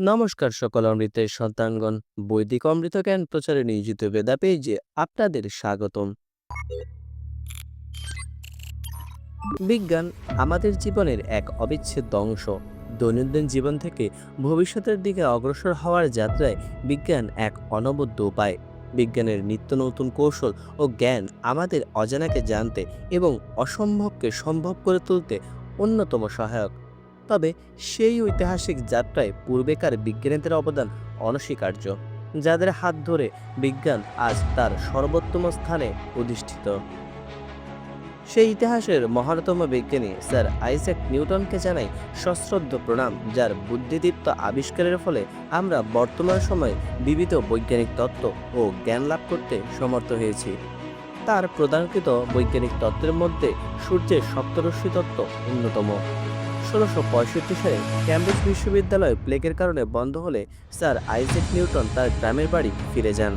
নমস্কার সকল অমৃতের সন্তানগণ। বৈদিক অমৃত জ্ঞান প্রচারে নিয়োজিত বেদা পেজে আপনাদের স্বাগতম। বিজ্ঞান আমাদের জীবনের এক অবিচ্ছেদ্য অংশ। দৈনন্দিন জীবন থেকে ভবিষ্যতের দিকে অগ্রসর হওয়ার যাত্রায় বিজ্ঞান এক অনবদ্য উপায়। বিজ্ঞানের নিত্য নতুন কৌশল ও জ্ঞান আমাদের অজানাকে জানতে এবং অসম্ভবকে সম্ভব করে তুলতে অন্যতম সহায়ক। তবে সেই ঐতিহাসিক যাত্রায় পূর্বেকার বিজ্ঞানীদের অবদান অনস্বীকার্য, যাদের হাত ধরে বিজ্ঞান আজ তার সর্বোত্তম স্থানে অধিষ্ঠিত। সেই ইতিহাসের মহানতম বিজ্ঞানী স্যার আইজ্যাক নিউটনকে জানাই সশ্রদ্ধ প্রণাম, যার বুদ্ধিদীপ্ত আবিষ্কারের ফলে আমরা বর্তমান সময়ে বিবিধ বৈজ্ঞানিক তত্ত্ব ও জ্ঞান লাভ করতে সমর্থ হয়েছি। তার প্রদানকৃত বৈজ্ঞানিক তত্ত্বের মধ্যে সূর্যের সপ্তরশ্মি তত্ত্ব অন্যতম। ষোলোশো সালে ক্যামব্রিজ বিশ্ববিদ্যালয় প্লেগের কারণে বন্ধ হলে স্যার আইজেক নিউটন তার গ্রামের বাড়ি ফিরে যান।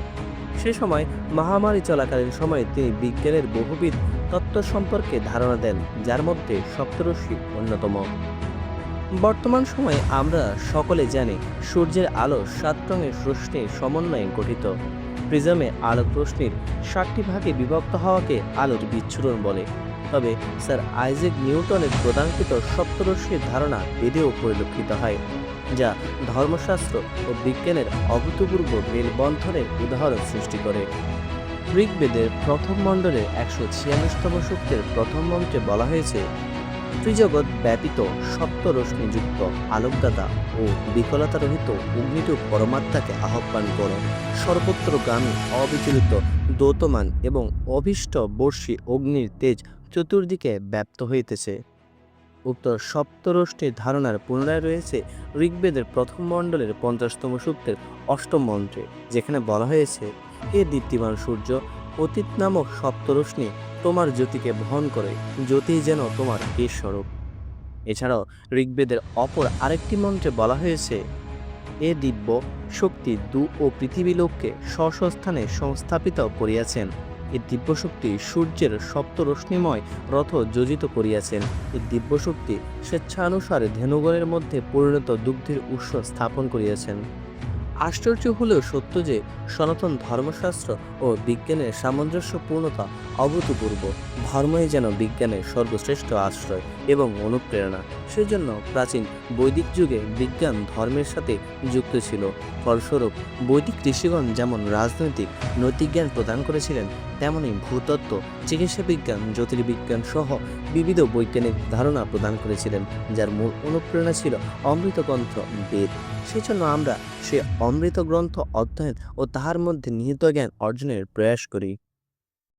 সে সময় মহামারী চলাকালীন সময়ে তিনি বিজ্ঞানের বহুবিধ তত্ত্ব সম্পর্কে ধারণা দেন, যার মধ্যে সপ্তরশ্মি অন্যতম। বর্তমান সময়ে আমরা সকলে জানি সূর্যের আলো সাত রঙের রশ্মির সমন্বয়ে গঠিত। প্রিজমে আলোক রশ্মির ষাটটি ভাগে বিভক্ত হওয়াকে আলোর বিচ্ছুরণ বলে। তবে স্যার আইজেক নিউটনের প্রদানকৃত সপ্তরশ্মির ধারণা বেদেও পরিলক্ষিত হয়, যা ধর্মশাস্ত্র ও বিজ্ঞানের অভূতপূর্ব মেলবন্ধনের উদাহরণ সৃষ্টি করে। ঋগ্বেদের প্রথম মণ্ডলের একশো ছিয়াল্লিশতম সূক্তের প্রথম মন্ত্রে বলা হয়েছে, ত্রিজগৎ ব্যতীত সপ্তরশ্মিযুক্ত আলোকদাতা ও বিকলতা রহিত অগ্নিটু পরমাত্মাকে আহ্বান করো। সর্বত্র গামী অবিচলিত দৌতমান এবং অভীষ্ট বর্ষী অগ্নির তেজ চতুর্দিকে ব্যাপ্ত হইতেছে। উক্ত সপ্তরষ্টির ধারণার পুনরায় রয়েছে ঋগ্বেদের প্রথম মণ্ডলের পঞ্চাশতম সূক্তের অষ্টম মন্ত্রে, যেখানে বলা হয়েছে, হে দীপ্তিমান সূর্য, অতীত নামক সপ্তরশ্মি তোমার জ্যোতিকে বহন করে, জ্যোতি যেন তোমার কেশ স্বরূপ? এছাড়াও ঋগ্বেদের অপর আরেকটি মন্ত্রে বলা হয়েছে, এ দিব্য শক্তি দু ও পৃথিবী লোককে স্ব স্থানে সংস্থাপিত করিয়াছেন। এই দিব্যশক্তি সূর্যের সপ্ত রশ্মিময় রথ যোজিত করিয়াছেন। এই দিব্যশক্তি স্বেচ্ছানুসারে ধেনুগণের মধ্যে পরিণত দুগ্ধের উৎস স্থাপন করিয়াছেন। আশ্চর্য হলেও সত্য যে সনাতন ধর্মশাস্ত্র ও বিজ্ঞানের সামঞ্জস্যপূর্ণতা অভূতপূর্ব। ধর্মই যেন বিজ্ঞানের সর্বশ্রেষ্ঠ আশ্রয় এবং অনুপ্রেরণা। সেজন্য প্রাচীন বৈদিক যুগে বিজ্ঞান ধর্মের সাথে যুক্ত ছিল। ফলস্বরূপ বৈদিক ঋষিগণ যেমন রাজনৈতিক, নৈতিক জ্ঞান প্রদান করেছিলেন, তেমনি ভূতত্ত্ব, চিকিৎসা বিজ্ঞান, জ্যোতির্বিজ্ঞান সহ বিবিধ বৈজ্ঞানিক ধারণা প্রদান করেছিলেন, যার মূল অনুপ্রেরণা ছিল অমৃত গ্রন্থ বেদ। সেজন্য আমরা সে অমৃত গ্রন্থ অধ্যয়ন ও তাহার মধ্যে নিহিত জ্ঞান অর্জনের প্রয়াস করি।